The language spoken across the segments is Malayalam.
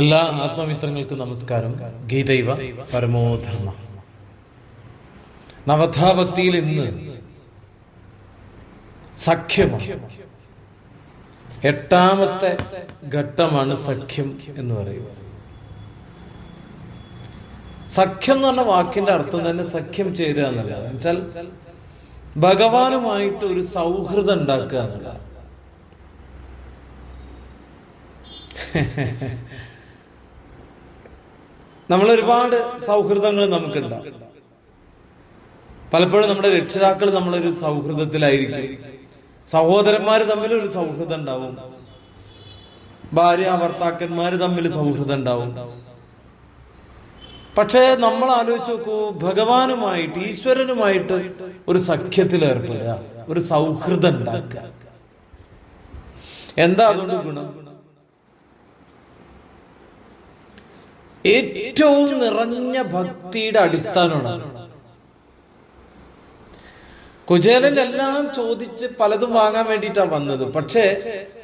എല്ലാ ആത്മമിത്രങ്ങൾക്കും നമസ്കാരം. ഗീതൈവ പരമോധർമ്മ നവധാഭക്തിയിൽ ഇന്ന് സഖ്യം. എട്ടാമത്തെ ഘട്ടമാണ് സഖ്യം എന്ന് പറയുന്നത്. സഖ്യം എന്ന് പറഞ്ഞ വാക്കിന്റെ അർത്ഥം തന്നെ സഖ്യം ചേരുക എന്നല്ല വെച്ചാൽ ഭഗവാനുമായിട്ട് ഒരു സൗഹൃദം ഉണ്ടാക്കുക എന്നുള്ളതാണ്. നമ്മൾ ഒരുപാട് സൗഹൃദങ്ങൾ നമുക്കുണ്ടാവും പലപ്പോഴും നമ്മുടെ രക്ഷിതാക്കൾ നമ്മളൊരു സൗഹൃദത്തിലായിരിക്കും. സഹോദരന്മാർ തമ്മിൽ ഒരു സൗഹൃദം ഉണ്ടാവും. ഭാര്യ ഭർത്താക്കന്മാർ തമ്മിൽ സൗഹൃദം ഉണ്ടാവും. പക്ഷേ നമ്മൾ ആലോചിച്ച് നോക്കൂ ഭഗവാനുമായിട്ട് ഈശ്വരനുമായിട്ട് ഒരു സഖ്യത്തിൽ ഏർപ്പെടുക ഒരു സൗഹൃദം ഉണ്ടാക്കുക. എന്താ അതുകൊണ്ട് ഗുണം? ഏറ്റവും നിറഞ്ഞ ഭക്തിയുടെ അടിസ്ഥാനമാണ് കുചേലൻ എല്ലാം ചോദിച്ച് പലതും വാങ്ങാൻ വേണ്ടിയിട്ടാണ് വന്നത്. പക്ഷേ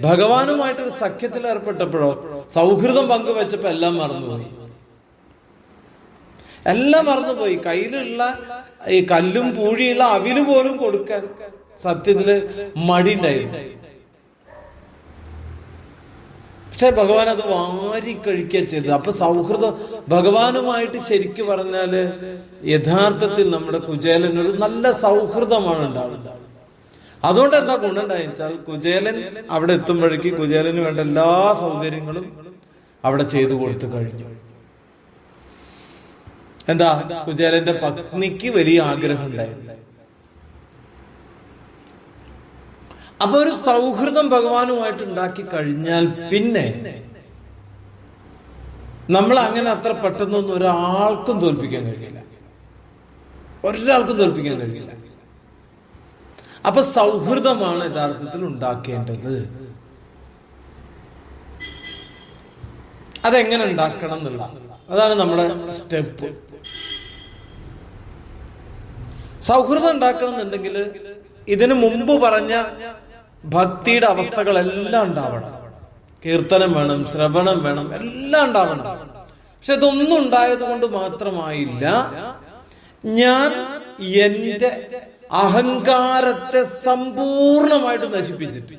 ഭഗവാനുമായിട്ടൊരു സഖ്യത്തിൽ ഏർപ്പെട്ടപ്പോഴോ സൗഹൃദം പങ്കുവെച്ചപ്പോ എല്ലാം മറന്നുപോയി. എല്ലാം മറന്നുപോയി. കയ്യിലുള്ള ഈ കല്ലും പൂഴിയുള്ള അവിൽ പോലും കൊടുക്കാൻ സത്യത്തിൽ മടി ഉണ്ടായിരുന്നു പക്ഷെ ഭഗവാൻ അത് വാരി കഴിക്കുക ചെയ്തത്. അപ്പൊ സൗഹൃദം ഭഗവാനുമായിട്ട് ശരിക്കു പറഞ്ഞാൽ യഥാർത്ഥത്തിൽ നമ്മുടെ കുചേലൻ ഒരു നല്ല സൗഹൃദമാണ് ഉണ്ടാവുന്നത്. അതുകൊണ്ട് എന്താ ഗുണമുണ്ടായി വെച്ചാൽ കുചേലൻ അവിടെ എത്തുമ്പോഴേക്കും കുചേലന് വേണ്ട എല്ലാ സൗകര്യങ്ങളും അവിടെ ചെയ്തു കൊടുത്തു കഴിഞ്ഞു. എന്താ? കുചേലന്റെ പത്നിക്ക് വലിയ ആഗ്രഹം ഉണ്ടായിരുന്നു അപ്പൊ ഒരു സൗഹൃദം ഭഗവാനുമായിട്ട് ഉണ്ടാക്കി കഴിഞ്ഞാൽ പിന്നെ നമ്മൾ അങ്ങനെ അത്ര പെട്ടെന്നൊന്നും ഒരാൾക്കും തോൽപ്പിക്കാൻ കഴിയില്ല. ഒരാൾക്കും തോൽപ്പിക്കാൻ കഴിയില്ല. അപ്പൊ സൗഹൃദമാണ് യഥാർത്ഥത്തിൽ ഉണ്ടാക്കേണ്ടത്. അതെങ്ങനെ ഉണ്ടാക്കണം എന്നുള്ള അതാണ് നമ്മുടെ സ്റ്റെപ്പ്. സൗഹൃദം ഉണ്ടാക്കണം എന്നുണ്ടെങ്കിൽ ഇതിനു മുമ്പ് പറഞ്ഞ ഭക്തിയുടെ അവസ്ഥകളെല്ലാം ഉണ്ടാവണം. കീർത്തനം വേണം ശ്രവണം വേണം എല്ലാം ഉണ്ടാവണം. പക്ഷെ ഇതൊന്നും ഉണ്ടായത് കൊണ്ട് മാത്രമായില്ല ഞാൻ എന്റെ അഹങ്കാരത്തെ സമ്പൂർണമായിട്ട് നശിപ്പിച്ചിട്ട്.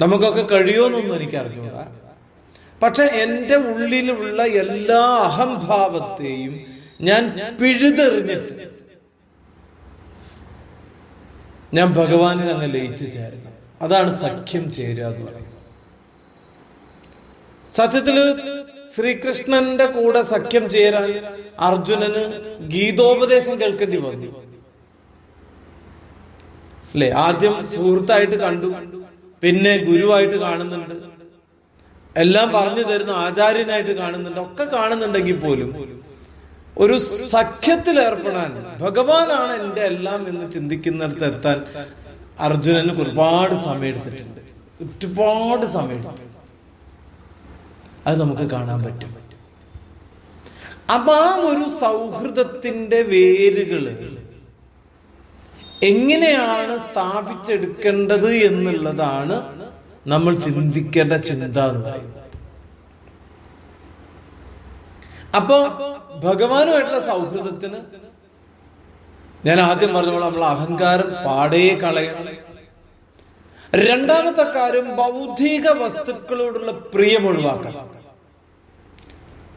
നമുക്കൊക്കെ കഴിയുമെന്നൊന്നും എനിക്ക് അറിഞ്ഞൂടാ പക്ഷെ എന്റെ ഉള്ളിലുള്ള എല്ലാ അഹംഭാവത്തെയും ഞാൻ പിഴുതെറിഞ്ഞിട്ട് ഞാൻ ഭഗവാനിൽ അങ്ങ് ലയിച്ചു ചേരുന്നു അതാണ് സഖ്യം ചേരുക എന്ന് പറയുന്നത്. സത്യത്തിൽ ശ്രീകൃഷ്ണന്റെ കൂടെ സഖ്യം ചേരാൻ അർജുനന് ഗീതോപദേശം കേൾക്കേണ്ടി വന്നു. അല്ലെ? ആദ്യം സുഹൃത്തായിട്ട് കണ്ടു. പിന്നെ ഗുരുവായിട്ട് കാണുന്നുണ്ട്. എല്ലാം പറഞ്ഞു തരുന്ന ആചാര്യനായിട്ട് കാണുന്നുണ്ട്. ഒക്കെ കാണുന്നുണ്ടെങ്കിൽ പോലും ഒരു സഖ്യത്തിൽ ഏർപ്പെടാൻ ഭഗവാനാണ് എന്റെ എല്ലാം എന്ന് ചിന്തിക്കുന്നിടത്ത് എത്താൻ അർജുനന് ഒരുപാട് സമയം എടുത്തിട്ടുണ്ട് ഒരുപാട് സമയം അത് നമുക്ക് കാണാൻ പറ്റും. അപ്പൊ ആ ഒരു സൗഹൃദത്തിന്റെ വേരുകൾ എങ്ങനെയാണ് സ്ഥാപിച്ചെടുക്കേണ്ടത് എന്നുള്ളതാണ് നമ്മൾ ചിന്തിക്കേണ്ട ചിന്ത എന്ന് പറയുന്നത് അപ്പോ ഭഗവാനുമായിട്ടുള്ള സൗഹൃദത്തിന് ഞാൻ ആദ്യം പറഞ്ഞപ്പോൾ നമ്മൾ അഹങ്കാരം പാടേ കളയണം. രണ്ടാമത്തെ കാര്യം ബൗദ്ധിക വസ്തുക്കളോടുള്ള പ്രിയം ഒഴിവാക്കണം.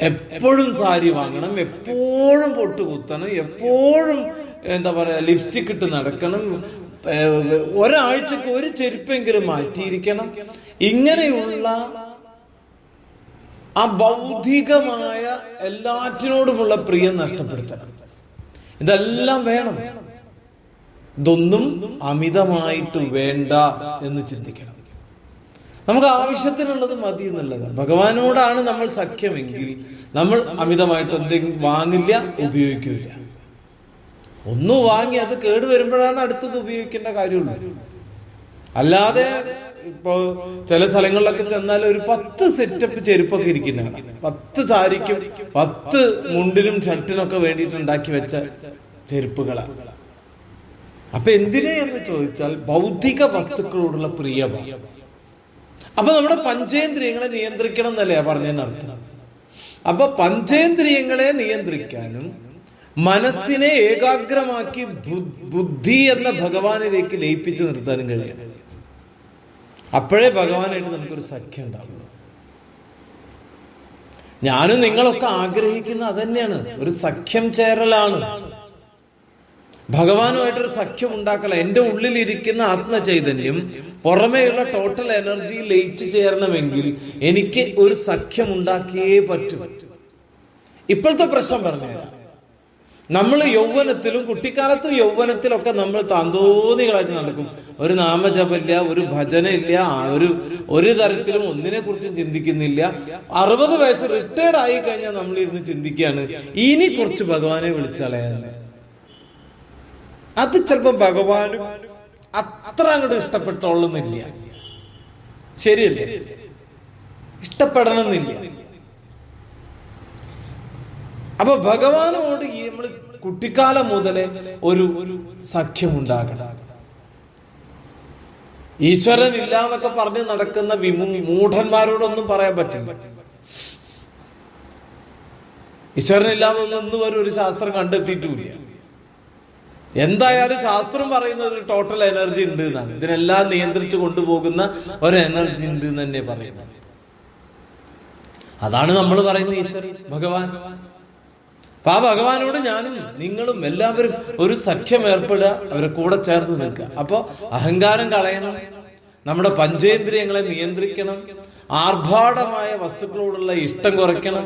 എപ്പോഴും സാരി വാങ്ങണം എപ്പോഴും പൊട്ട് കുത്തണം എപ്പോഴും എന്താ പറയാ ലിപ്സ്റ്റിക് ഇട്ട് നടക്കണം. ഒരാഴ്ചക്ക് ഒരു ചെരുപ്പെങ്കിലും മാറ്റിയിരിക്കണം. ഇങ്ങനെയുള്ള ആ ബൗദ്ധികമായ എല്ലാറ്റിനോടുമുള്ള പ്രിയം നഷ്ടപ്പെടുത്തണം. ഇതെല്ലാം വേണം. ഇതൊന്നും അമിതമായിട്ട് വേണ്ട എന്ന് ചിന്തിക്കണം. നമുക്ക് ആവശ്യത്തിനുള്ളത് മതി എന്നുള്ളതാണ്. ഭഗവാനോടാണ് നമ്മൾ സഖ്യമെങ്കിൽ നമ്മൾ അമിതമായിട്ട് എന്തെങ്കിലും വാങ്ങില്ല ഉപയോഗിക്കില്ല. ഒന്നും വാങ്ങി അത് കേട് വരുമ്പോഴാണ് അടുത്തത് ഉപയോഗിക്കേണ്ട കാര്യമുള്ളൂ. അല്ലാതെ ഇപ്പോ ചില സ്ഥലങ്ങളിലൊക്കെ ചെന്നാൽ ഒരു പത്ത് സെറ്റപ്പ് ചെരുപ്പൊക്കെ ഇരിക്കുന്നതാണ് പത്ത് സാരിക്കും പത്ത് മുണ്ടിനും ഷർട്ടിനൊക്കെ വേണ്ടിയിട്ട് ഉണ്ടാക്കി വെച്ച ചെരുപ്പുകളാണ് അപ്പൊ എന്തിനെ എന്ന് ചോദിച്ചാൽ ഭൗതിക വസ്തുക്കളോടുള്ള പ്രിയമാണ്. അപ്പൊ നമ്മുടെ പഞ്ചേന്ദ്രിയങ്ങളെ നിയന്ത്രിക്കണം എന്നല്ലേ പറഞ്ഞതിനർത്ഥം അപ്പൊ പഞ്ചേന്ദ്രിയങ്ങളെ നിയന്ത്രിക്കാനും മനസ്സിനെ ഏകാഗ്രമാക്കി ബുദ്ധി എന്ന ഭഗവാനിലേക്ക് ലയിപ്പിച്ചു നിർത്താനും കഴിയണം. അപ്പോഴേ ഭഗവാനായിട്ട് നമുക്കൊരു സഖ്യം ഉണ്ടാവുള്ളൂ. ഞാനും നിങ്ങളൊക്കെ ആഗ്രഹിക്കുന്ന അതന്നെയാണ്. ഒരു സഖ്യം ചേരലാണ്. ഭഗവാനുമായിട്ടൊരു സഖ്യം ഉണ്ടാക്കല. എന്റെ ഉള്ളിലിരിക്കുന്ന ആത്മചൈതന്യം പുറമേയുള്ള ടോട്ടൽ എനർജി ലയിച്ചു ചേരണമെങ്കിൽ എനിക്ക് ഒരു സഖ്യം ഉണ്ടാക്കിയേ പറ്റൂ. ഇപ്പോഴത്തെ പ്രശ്നം പറഞ്ഞുതരാം. നമ്മൾ യൗവനത്തിലും കുട്ടിക്കാലത്തും യൗവനത്തിലൊക്കെ നമ്മൾ താന്തോന്നികളായിട്ട് നടക്കും. ഒരു നാമജപമില്ല ഒരു ഭജന ഇല്ല ഒരു ഒരു തരത്തിലും ഒന്നിനെ കുറിച്ചും ചിന്തിക്കുന്നില്ല. അറുപത് വയസ്സ് റിട്ടയർഡ് ആയി കഴിഞ്ഞാൽ നമ്മൾ ഇരുന്ന് ചിന്തിക്കുകയാണ്. ഇനി കുറച്ച് ഭഗവാനെ വിളിച്ചളയാന്ന് അത് ചിലപ്പോ ഭഗവാനും അത്ര അങ്ങോട്ട് ഇഷ്ടപ്പെട്ടോളുന്നില്ല ശരിയല്ലേ? ഇഷ്ടപ്പെടണമെന്നില്ല. അപ്പൊ ഭഗവാനോട് നമ്മൾ കുട്ടിക്കാലം മുതലേ ഒരു ഒരു സഖ്യം ഉണ്ടാകണം ഈശ്വരൻ ഇല്ല എന്നൊക്കെ പറഞ്ഞ് നടക്കുന്ന വിമു മൂഢന്മാരോടൊന്നും പറയാൻ പറ്റില്ല. ഈശ്വരൻ ഇല്ലാന്നൊന്നും വരെ ഒരു ശാസ്ത്രം കണ്ടെത്തിയിട്ടുമില്ല എന്തായാലും ശാസ്ത്രം പറയുന്നത് ഒരു ടോട്ടൽ എനർജി ഉണ്ട് എന്നാണ്. ഇതിനെല്ലാം നിയന്ത്രിച്ചു കൊണ്ടുപോകുന്ന ഒരു എനർജി ഉണ്ട് എന്ന് തന്നെ പറയുന്നത്. അതാണ് നമ്മൾ പറയുന്നത് ഈശ്വരൻ ഭഗവാൻ. അപ്പൊ ആ ഭഗവാനോട് ഞാനും നിങ്ങളും എല്ലാവരും ഒരു സഖ്യം ഏർപ്പെടുക അവരെ കൂടെ ചേർത്ത് നിൽക്കുക. അപ്പൊ അഹങ്കാരം കളയണം നമ്മുടെ പഞ്ചേന്ദ്രിയങ്ങളെ നിയന്ത്രിക്കണം ആർഭാടമായ വസ്തുക്കളോടുള്ള ഇഷ്ടം കുറയ്ക്കണം.